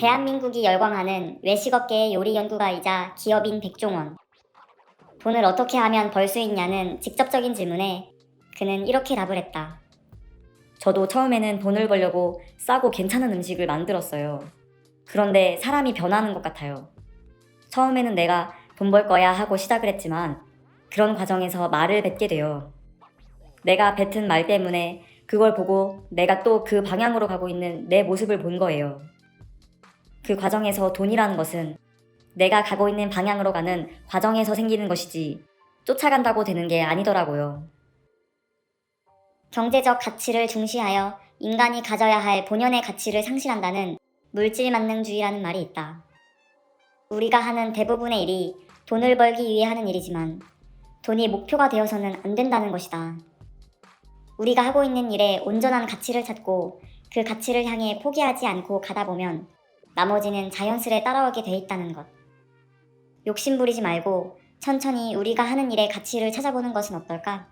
대한민국이 열광하는 외식업계의 요리 연구가이자 기업인 백종원. 돈을 어떻게 하면 벌 수 있냐는 직접적인 질문에 그는 이렇게 답을 했다. 저도 처음에는 돈을 벌려고 싸고 괜찮은 음식을 만들었어요. 그런데 사람이 변하는 것 같아요. 처음에는 내가 돈 벌 거야 하고 시작을 했지만 그런 과정에서 말을 뱉게 돼요. 내가 뱉은 말 때문에 그걸 보고 내가 또 그 방향으로 가고 있는 내 모습을 본 거예요. 그 과정에서 돈이라는 것은 내가 가고 있는 방향으로 가는 과정에서 생기는 것이지 쫓아간다고 되는 게 아니더라고요. 경제적 가치를 중시하여 인간이 가져야 할 본연의 가치를 상실한다는 물질 만능주의라는 말이 있다. 우리가 하는 대부분의 일이 돈을 벌기 위해 하는 일이지만 돈이 목표가 되어서는 안 된다는 것이다. 우리가 하고 있는 일에 온전한 가치를 찾고 그 가치를 향해 포기하지 않고 가다 보면 나머지는 자연스레 따라오게 돼 있다는 것. 욕심 부리지 말고 천천히 우리가 하는 일의 가치를 찾아보는 것은 어떨까?